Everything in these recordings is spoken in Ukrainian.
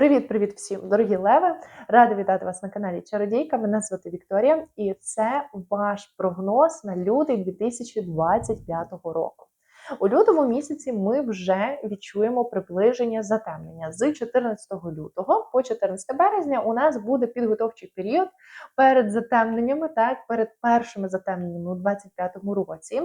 Привіт-привіт всім, дорогі леви! Рада вітати вас на каналі Чародійка. Мене звати Вікторія, і це ваш прогноз на лютий 2025 року. У лютому місяці ми вже відчуємо приближення затемнення. З 14 лютого по 14 березня у нас буде підготовчий період перед затемненнями, так перед першими затемненнями у 2025 році.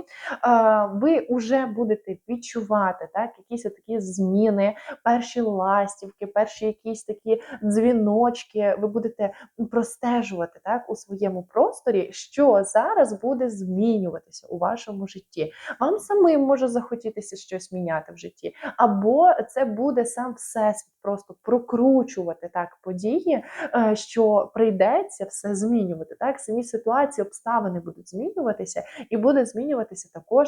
Ви вже будете відчувати так якісь такі зміни, перші ластівки, перші якісь такі дзвіночки. Ви будете простежувати так у своєму просторі, що зараз буде змінюватися у вашому житті. Вам самим може захотітися щось міняти в житті, або це буде сам всесвіт просто прокручувати так події, е, що прийдеться все змінювати. Так, самі ситуації, обставини будуть змінюватися, і буде змінюватися також.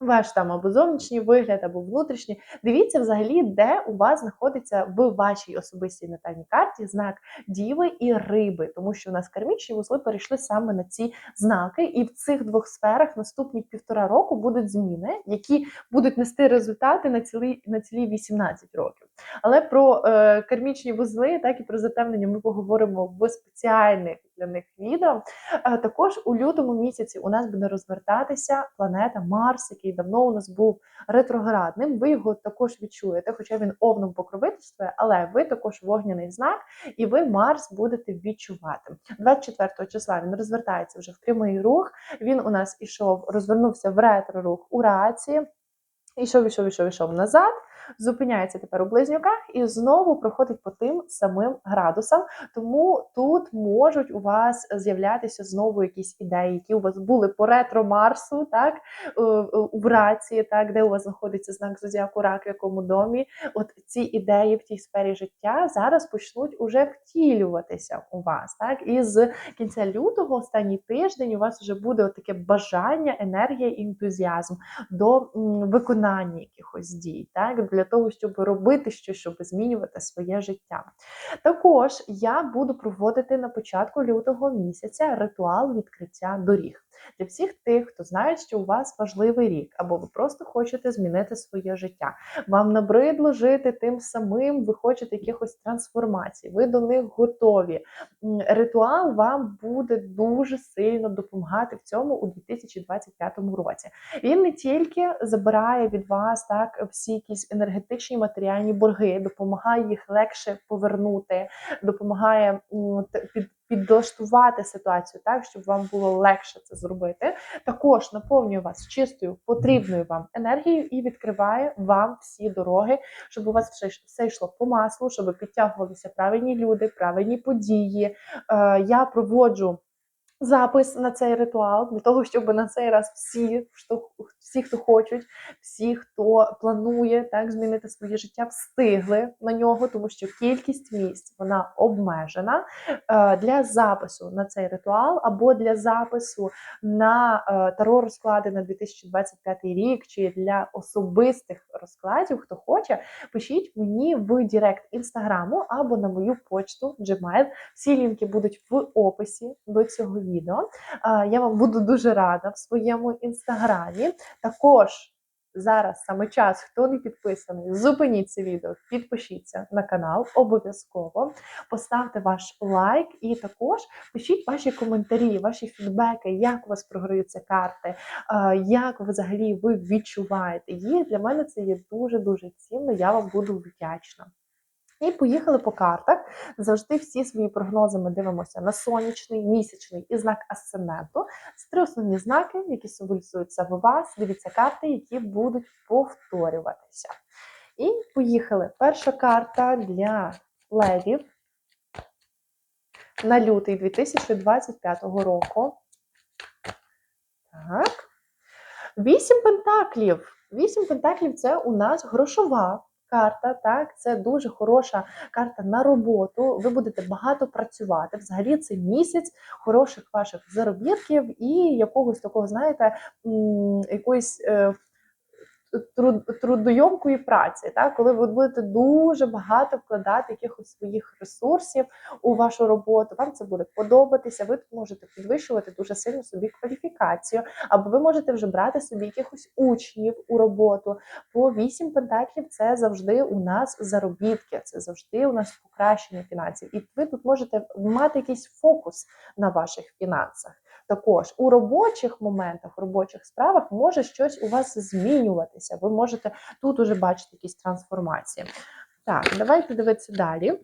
Ваш там або зовнішній вигляд, або внутрішній. Дивіться взагалі, де у вас знаходиться в вашій особистій натальній карті знак Діви і риби, тому що у нас кармічні вузли перейшли саме на ці знаки, і в цих двох сферах наступні півтора року будуть зміни, які будуть нести результати на цілі на цілі 18 років. Але про е, кармічні вузли, так і про затемнення, ми поговоримо в спеціальних для них відео. Е, також у лютому місяці у нас буде розвертатися планета Марс, який давно у нас був ретроградним. Ви його також відчуєте, хоча він овном покровительствує, але ви також вогняний знак, і ви Марс будете відчувати. 24 числа він розвертається вже в прямий рух. Він у нас ішов, розвернувся в ретро рух у рації. Ішов, ішов, ішов, ішов назад зупиняється тепер у близнюках і знову проходить по тим самим градусам. Тому тут можуть у вас з'являтися знову якісь ідеї, які у вас були по ретро Марсу, так е, у рації, так де у вас знаходиться знак зодіаку рак, в якому домі. От ці ідеї в тій сфері життя зараз почнуть уже втілюватися у вас. Так, і з кінця лютого, останній тиждень, у вас вже буде таке бажання, енергія і ентузіазм до виконання якихось дій. так, для того, щоб робити щось, щоб змінювати своє життя. Також я буду проводити на початку лютого місяця ритуал відкриття доріг для всіх тих, хто знає, що у вас важливий рік, або ви просто хочете змінити своє життя. Вам набридло жити тим самим, ви хочете якихось трансформацій, ви до них готові. Ритуал вам буде дуже сильно допомагати в цьому у 2025 році. Він не тільки забирає від вас так всі якісь енергетичні матеріальні борги, допомагає їх легше повернути, допомагає під підлаштувати ситуацію так, щоб вам було легше це зробити. Також наповнює вас чистою, потрібною вам енергією і відкриває вам всі дороги, щоб у вас все, йшло по маслу, щоб підтягувалися правильні люди, правильні події. Е, Я проводжу запис на цей ритуал для того, щоб на цей раз всі, хто всі, хто хочуть, всі, хто планує так змінити своє життя, встигли на нього, тому що кількість місць вона обмежена е, для запису на цей ритуал або для запису на е, таро розклади на 2025 рік, чи для особистих розкладів, хто хоче, пишіть мені в Директ інстаграму або на мою почту Gmail. Всі лінки будуть в описі до цього відео відео. Я вам буду дуже рада в своєму інстаграмі. Також зараз саме час, хто не підписаний, зупиніть це відео, підпишіться на канал, обов'язково. Поставте ваш лайк і також пишіть ваші коментарі, ваші фідбеки, як у вас програються карти, як взагалі ви відчуваєте їх. Для мене це є дуже-дуже цінно. Я вам буду вдячна. І поїхали по картах. Завжди всі свої прогнози ми дивимося на сонячний, місячний і знак асценденту. Це три основні знаки, які символізують себе вас. Дивіться карти, які будуть повторюватися. І поїхали. Перша карта для левів на лютий 2025 року. Так. Вісім пентаклів. Вісім пентаклів це у нас грошова карта, так, це дуже хороша карта на роботу. Ви будете багато працювати. Взагалі це місяць хороших ваших заробітків і якогось такого, знаєте, якоїсь. Труд, трудойомкої праці, так? коли ви будете дуже багато вкладати якихось своїх ресурсів у вашу роботу, вам це буде подобатися, ви можете підвищувати дуже сильно собі кваліфікацію, або ви можете вже брати собі якихось учнів у роботу. По вісім пентаклів це завжди у нас заробітки, це завжди у нас покращення фінансів. І ви тут можете мати якийсь фокус на ваших фінансах. Також у робочих моментах, робочих справах може щось у вас змінюватися. Ви можете тут уже бачити якісь трансформації. Так, давайте дивитися далі.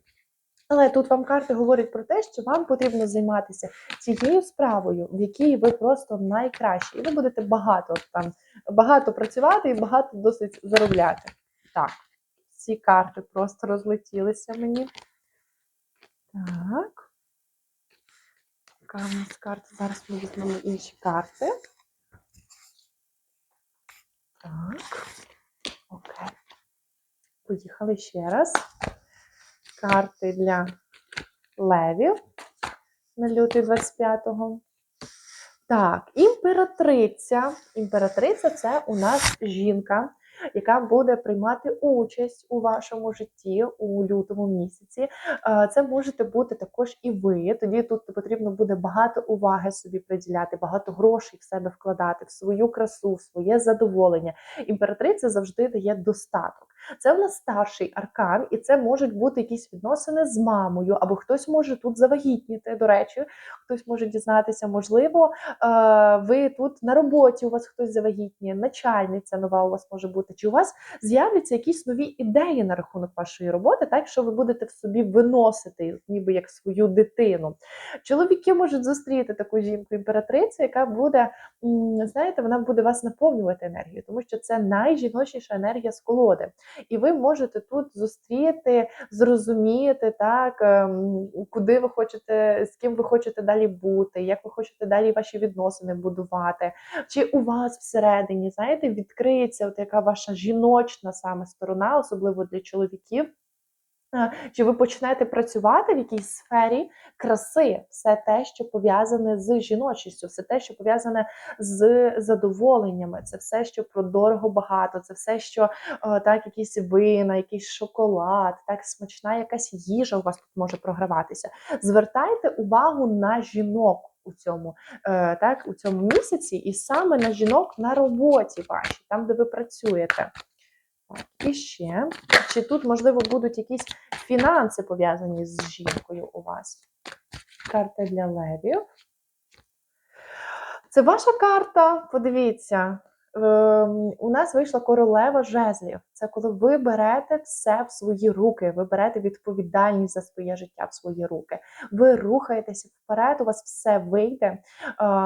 Але тут вам карти говорять про те, що вам потрібно займатися цією справою, в якій ви просто найкращі, і ви будете багато там багато працювати і багато досить заробляти. Так, ці карти просто розлетілися мені. Так. Яка у нас карта? Зараз ми візьмемо інші карти. Так. Окей. Поїхали ще раз. Карти для левів на лютий 25-го. Так, імператриця. Імператриця це у нас жінка, яка буде приймати участь у вашому житті у лютому місяці. Е, Це можете бути також і ви. Тоді тут потрібно буде багато уваги собі приділяти, багато грошей в себе вкладати, в свою красу, в своє задоволення. Імператриця завжди дає достаток. Це в нас старший аркан, і це можуть бути якісь відносини з мамою, або хтось може тут завагітніти. До речі, хтось може дізнатися, можливо, е, ви тут на роботі у вас хтось завагітніє, начальниця нова у вас може бути. Чи у вас з'являться якісь нові ідеї на рахунок вашої роботи, так що ви будете в собі виносити, ніби як свою дитину. Чоловіки можуть зустріти таку жінку імператрицю, яка буде, знаєте, вона буде вас наповнювати енергією, тому що це найжіночніша енергія з колоди. І ви можете тут зустріти, зрозуміти, так, ем, куди ви хочете, з ким ви хочете далі бути, як ви хочете далі ваші відносини будувати. Чи у вас всередині, знаєте, відкриється от яка ваша жіночна саме сторона, особливо для чоловіків. Е, Чи ви почнете працювати в якійсь сфері краси, все те, що пов'язане з жіночістю, все те, що пов'язане з задоволеннями, це все, що про дорого багато, це все, що е, так, якісь вина, якийсь шоколад, так смачна якась їжа у вас тут може програватися. Звертайте увагу на жінок у цьому, е, так, у цьому місяці, і саме на жінок на роботі вашій, там, де ви працюєте. І ще, чи тут, можливо, будуть якісь фінанси пов'язані з жінкою у вас? Карта для левів. Це ваша карта. Подивіться. Ем, У нас вийшла королева жезлів. Це коли ви берете все в свої руки, ви берете відповідальність за своє життя в свої руки. Ви рухаєтеся вперед, у вас все вийде. Е,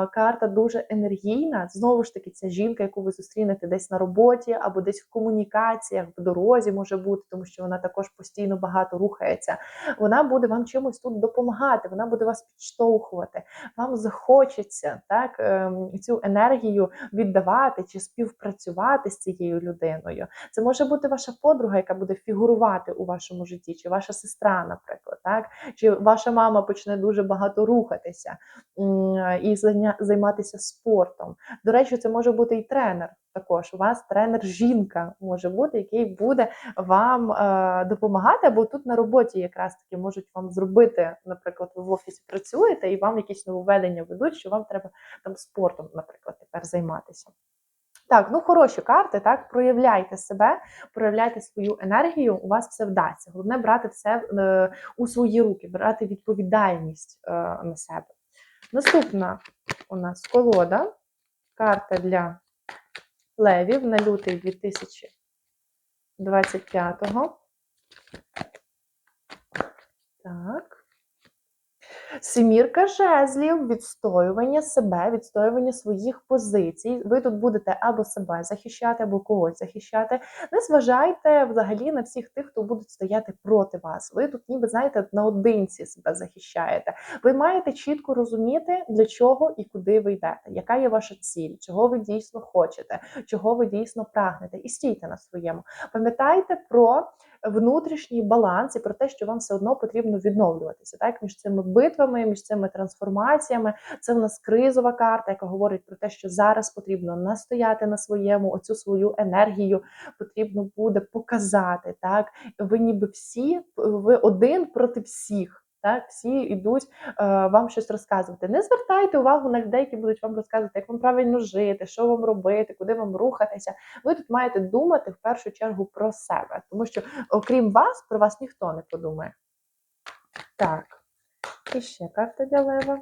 Карта дуже енергійна. Знову ж таки, ця жінка, яку ви зустрінете десь на роботі або десь в комунікаціях, в дорозі може бути, тому що вона також постійно багато рухається. Вона буде вам чимось тут допомагати, вона буде вас підштовхувати. Вам захочеться так ем, цю енергію віддавати чи співпрацювати з цією людиною. Це може бути ваша подруга, яка буде фігурувати у вашому житті, чи ваша сестра, наприклад, так чи ваша мама почне дуже багато рухатися і займатися спортом. До речі, це може бути і тренер. Також у вас тренер жінка може бути, який буде вам е, допомагати, або тут на роботі якраз таки можуть вам зробити, наприклад, ви в офісі працюєте і вам якісь нововведення ведуть, що вам треба там спортом, наприклад, тепер займатися. Так, ну хороші карти, так, проявляйте себе, проявляйте свою енергію, у вас все вдасться. Головне брати все е, у свої руки, брати відповідальність е, на себе. Наступна у нас колода, карта для левів на лютий 2025-го. Так. Семірка жезлів, відстоювання себе, відстоювання своїх позицій. Ви тут будете або себе захищати, або когось захищати. Не зважайте взагалі на всіх тих, хто будуть стояти проти вас. Ви тут, ніби знаєте, наодинці себе захищаєте. Ви маєте чітко розуміти, для чого і куди ви йдете, яка є ваша ціль, чого ви дійсно хочете, чого ви дійсно прагнете, і стійте на своєму. Пам'ятайте про внутрішній баланс і про те, що вам все одно потрібно відновлюватися. Так, між цими битвами, між цими трансформаціями. Це в нас кризова карта, яка говорить про те, що зараз потрібно настояти на своєму, оцю свою енергію потрібно буде показати. Так, ви ніби всі, ви один проти всіх. Так, всі йдуть е, вам щось розказувати. Не звертайте увагу на людей, які будуть вам розказувати, як вам правильно жити, що вам робити, куди вам рухатися. Ви тут маєте думати в першу чергу про себе, тому що, окрім вас, про вас ніхто не подумає. Так, і ще карта для лева.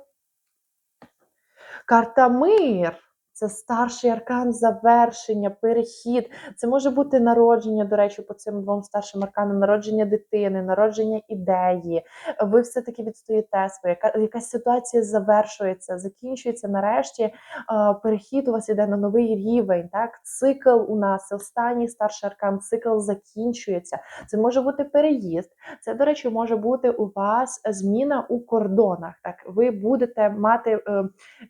Карта мир. Це старший аркан завершення, перехід. Це може бути народження, до речі, по цим двом старшим арканам, народження дитини, народження ідеї. Ви все-таки відстоїте своє. Якась ситуація завершується, закінчується нарешті. Перехід у вас іде на новий рівень. Так, Цикл у нас, останній старший аркан, цикл закінчується. Це може бути переїзд. Це, до речі, може бути у вас зміна у кордонах. Так, Ви будете мати е,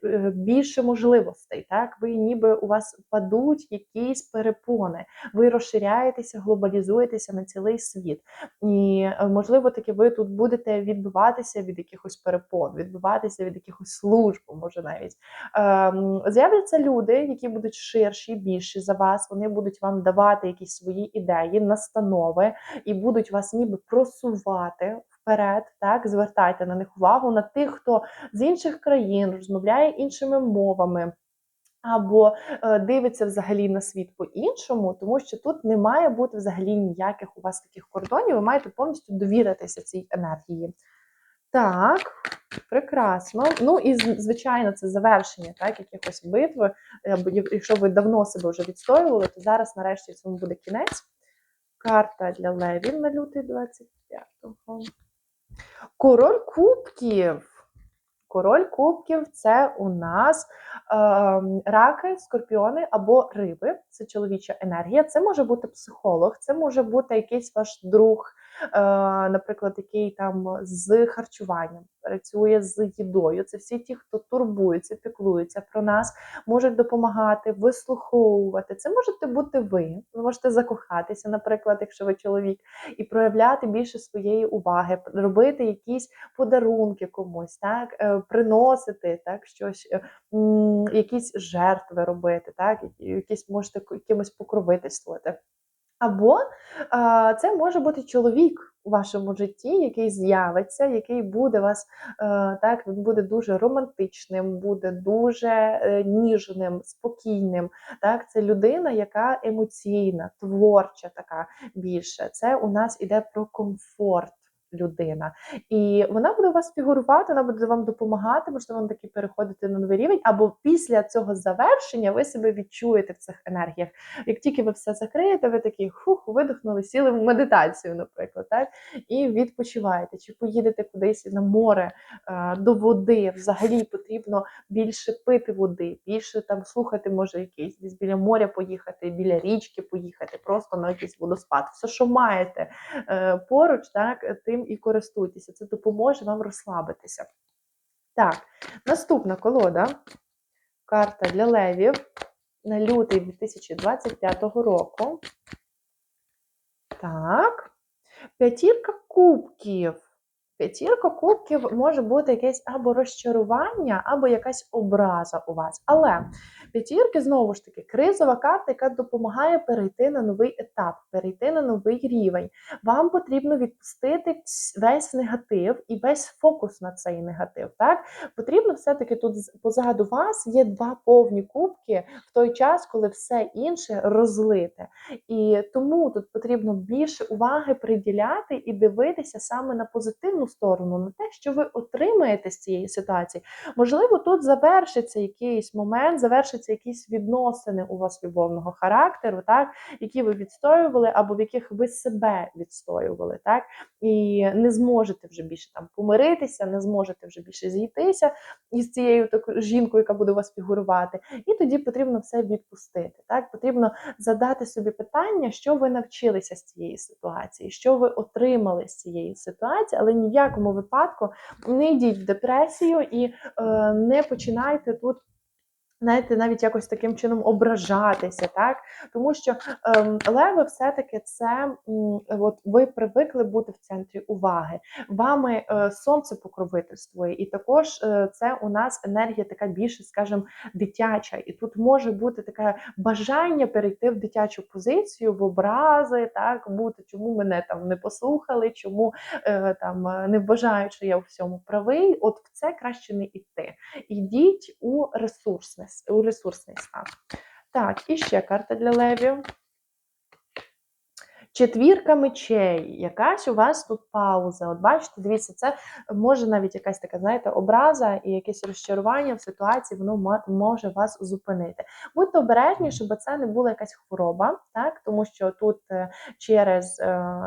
е, більше можливостей. Так? Так ви ніби у вас падуть якісь перепони, ви розширяєтеся, глобалізуєтеся на цілий світ. І е, можливо, таки ви тут будете відбиватися від якихось перепон, відбиватися від якихось служб, може навіть ем, з'являться люди, які будуть ширші, більші за вас. Вони будуть вам давати якісь свої ідеї, настанови і будуть вас ніби просувати. Вперед, так звертайте на них увагу на тих, хто з інших країн розмовляє іншими мовами або е, дивиться взагалі на світ по-іншому, тому що тут не має бути взагалі ніяких у вас таких кордонів, ви маєте повністю довіритися цій енергії. Так, прекрасно. Ну і звичайно, це завершення так, якихось битви. Або якщо ви давно себе вже відстоювали, то зараз, нарешті, цьому буде кінець. Карта для левів на лютий 25-го. Король кубків. Король кубків це у нас е, раки, скорпіони або риби. Це чоловіча енергія. Це може бути психолог, це може бути якийсь ваш друг, наприклад, який там з харчуванням працює з їдою. Це всі ті, хто турбується, піклуються про нас, можуть допомагати, вислуховувати. Це можете бути ви. Ви можете закохатися, наприклад, якщо ви чоловік, і проявляти більше своєї уваги, робити якісь подарунки комусь, так е, приносити так щось, е, якісь жертви робити, так якісь можете якимось покровительствувати. Або а, це може бути чоловік у вашому житті, який з'явиться, який буде вас а, е, так, він буде дуже романтичним, буде дуже е, ніжним, спокійним. Так, Це людина, яка емоційна, творча, така більше. Це у нас іде про комфорт людина. І вона буде у вас фігурувати, вона буде вам допомагати, можливо, вам таки переходити на новий рівень, або після цього завершення ви себе відчуєте в цих енергіях. Як тільки ви все закриєте, ви такі хух, видихнули, сіли в медитацію, наприклад, так, і відпочиваєте, чи поїдете кудись на море е, до води. Взагалі потрібно більше пити води, більше там слухати, може, якийсь десь біля моря поїхати, біля річки поїхати, просто на якийсь водоспад. Все, що маєте е, поруч, так, тим і користуйтеся. Це допоможе вам розслабитися. Так, наступна колода. Карта для левів на лютий 2025 року. Так. П'ятірка кубків. П'ятірка кубків може бути якесь або розчарування, або якась образа у вас. Але п'ятірки, знову ж таки, кризова карта, яка допомагає перейти на новий етап, перейти на новий рівень. Вам потрібно відпустити весь негатив і весь фокус на цей негатив. Так? Потрібно все-таки тут позаду вас є два повні кубки в той час, коли все інше розлите. І тому тут потрібно більше уваги приділяти і дивитися саме на позитивну сторону, на те, що ви отримаєте з цієї ситуації. Можливо, тут завершиться якийсь момент, завершиться якісь відносини у вас любовного характеру, так, які ви відстоювали, або в яких ви себе відстоювали, так, і не зможете вже більше там помиритися, не зможете вже більше зійтися із цією такою жінкою, яка буде у вас фігурувати. І тоді потрібно все відпустити. Так, Потрібно задати собі питання, що ви навчилися з цієї ситуації, що ви отримали з цієї ситуації, але ніяк ніякому випадку не йдіть в депресію і е, не починайте тут Знаєте, навіть якось таким чином ображатися, так? Тому що ем, леви все-таки це м, от ви привикли бути в центрі уваги. Вами е, сонце покровительствує, і також е, це у нас енергія така більше, скажімо, дитяча. І тут може бути таке бажання перейти в дитячу позицію, в образи, так бути, чому мене там не послухали, чому е, там е, не вважають, що я у всьому правий. От в це краще не йти. Ідіть у ресурсне, у ресурсний стан. Так, і ще карта для левів. Четвірка мечей, якась у вас тут пауза. От бачите, дивіться, це може навіть якась така, знаєте, образа і якесь розчарування в ситуації, воно може вас зупинити. Будьте обережні, щоб це не була якась хвороба, так тому що тут е, через е,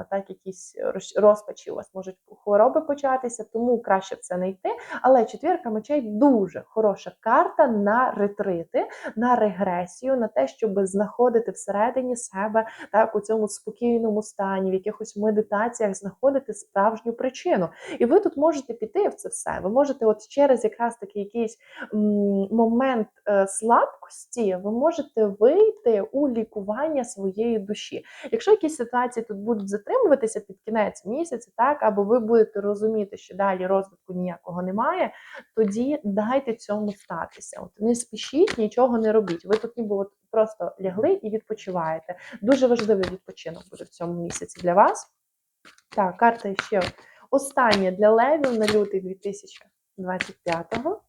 так якісь роз- розпачі у вас можуть хвороби початися, тому краще в це не йти. Але четвірка мечей дуже хороша карта на ретрити, на регресію, на те, щоб знаходити всередині себе так у цьому спокійному стані, в якихось медитаціях знаходити справжню причину. І ви тут можете піти в це все. Ви можете, от через якраз таки якийсь момент е, слабкості, ви можете вийти у лікування своєї душі. Якщо якісь ситуації тут будуть затримуватися під кінець місяця, так або ви будете розуміти, що далі розвитку ніякого немає, тоді дайте цьому статися. От не спішіть, нічого не робіть. Ви тут ніби от просто лягли і відпочиваєте. Дуже важливий відпочинок буде в цьому місяці для вас. Так, карта ще остання для левів на лютий 2025-го.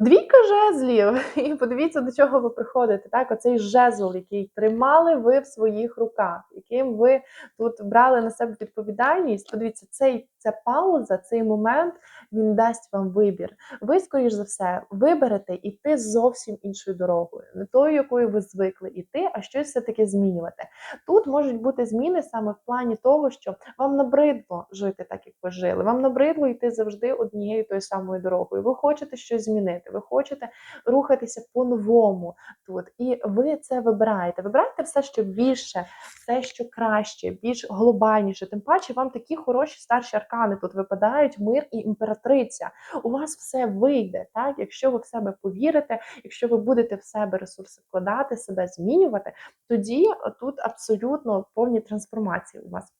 Двійка жезлів, і подивіться, до чого ви приходите. Так, оцей жезл, який тримали ви в своїх руках, яким ви тут брали на себе відповідальність. Подивіться, цей ця пауза, цей момент він дасть вам вибір. Ви, скоріш за все, виберете іти зовсім іншою дорогою, не тою, якою ви звикли іти, а щось все таки змінювати. Тут можуть бути зміни саме в плані того, що вам набридло жити так, як ви жили. Вам набридло йти завжди однією тою самою дорогою. Ви хочете щось змінити, ви хочете рухатися по-новому тут. І ви це вибираєте. Вибирайте все, що більше, все, що краще, більш глобальніше. Тим паче, вам такі хороші старші аркани тут випадають мир і імператриця. У вас все вийде, так? Якщо ви в себе повірите, якщо ви будете в себе ресурси вкладати, себе змінювати, тоді тут абсолютно повні трансформації у вас.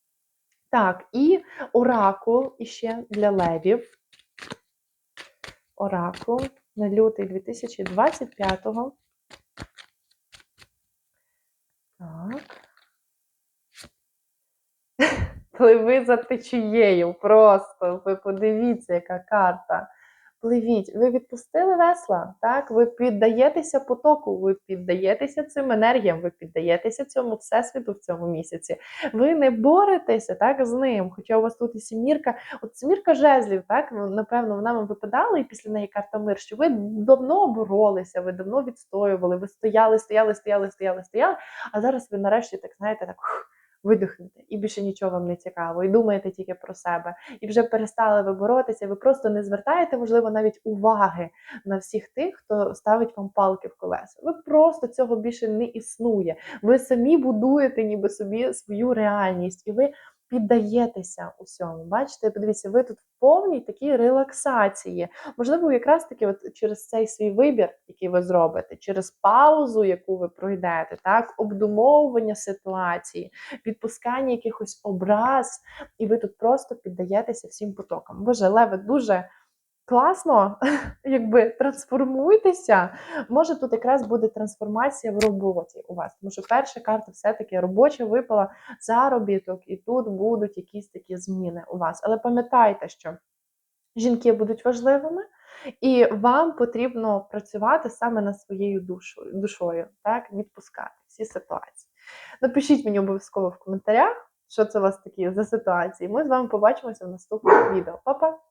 Так, і оракул іще для левів. Оракул на лютий 2025-го. Так. Пливи за течією. Просто ви подивіться, яка карта. Пливіть, ви відпустили весла, так? Ви піддаєтеся потоку, ви піддаєтеся цим енергіям, ви піддаєтеся цьому всесвіту в цьому місяці. Ви не боретеся так з ним. Хоча у вас тут і сімірка, от сімірка жезлів, так ну, напевно, вона вам випадала, і після неї карта мир, що ви давно боролися, ви давно відстоювали, ви стояли, стояли, стояли, стояли, стояли. А зараз ви нарешті так знаєте, так. Видихнете і більше нічого вам не цікаво, і думаєте тільки про себе, і вже перестали ви боротися. Ви просто не звертаєте, можливо, навіть уваги на всіх тих, хто ставить вам палки в колеса. Ви просто цього більше не існує. Ви самі будуєте ніби собі свою реальність, і ви піддаєтеся усьому. Бачите, подивіться, ви тут в повній такій релаксації. Можливо, якраз таки, от через цей свій вибір, який ви зробите, через паузу, яку ви пройдете, так, обдумовування ситуації, відпускання якихось образ, і ви тут просто піддаєтеся всім потокам. Боже, Леве, дуже класно, якби трансформуйтеся. Може, тут якраз буде трансформація в роботі у вас, тому що перша карта все-таки робоча випала заробіток, і тут будуть якісь такі зміни у вас. Але пам'ятайте, що жінки будуть важливими. І вам потрібно працювати саме над своєю душою, душою, так, відпускати всі ситуації. Напишіть мені обов'язково в коментарях, що це у вас такі за ситуації. Ми з вами побачимося в наступному відео. Па-па!